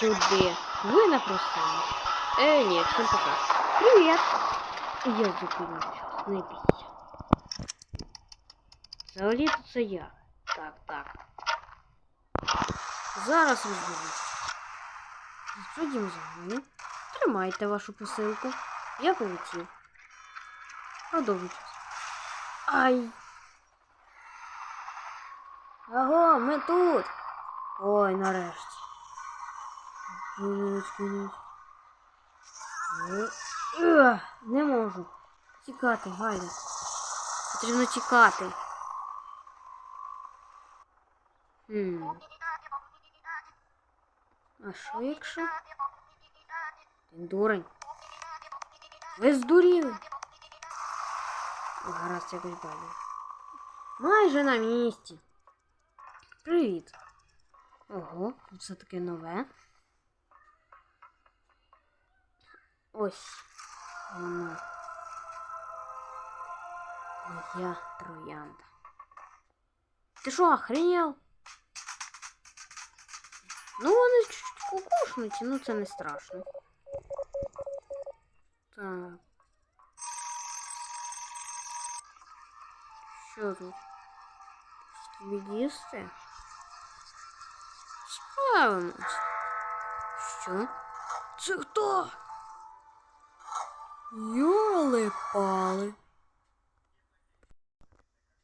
Сюди. Ви напросились. Е, ні, всім пока. Привіт. Я зупинюся. Не бійся. Взагалі-то це я. Так, так. Зараз розберусь. Ходім за мною. Тримайте вашу посилку. Я полетів. Продовжуйте. Ай. Аго, ми тут. Ой, нарешті. Кінець, кінець. Е, е, Не можу. Тікати, гайда. Потрібно тікати. Хм. А що якщо? Він дурень. Ви здуріли? Гаразд якось бабі. Майже на місці. Привіт. Ого, це таке нове. Ось воно. Моя троянда. Ти що, охренел? Ну, вони чуть-чуть кукушнуті, ну це не страшно. Так. Що тут? Тобі їсти? Справимось. Що? Це хто? Йоли пали.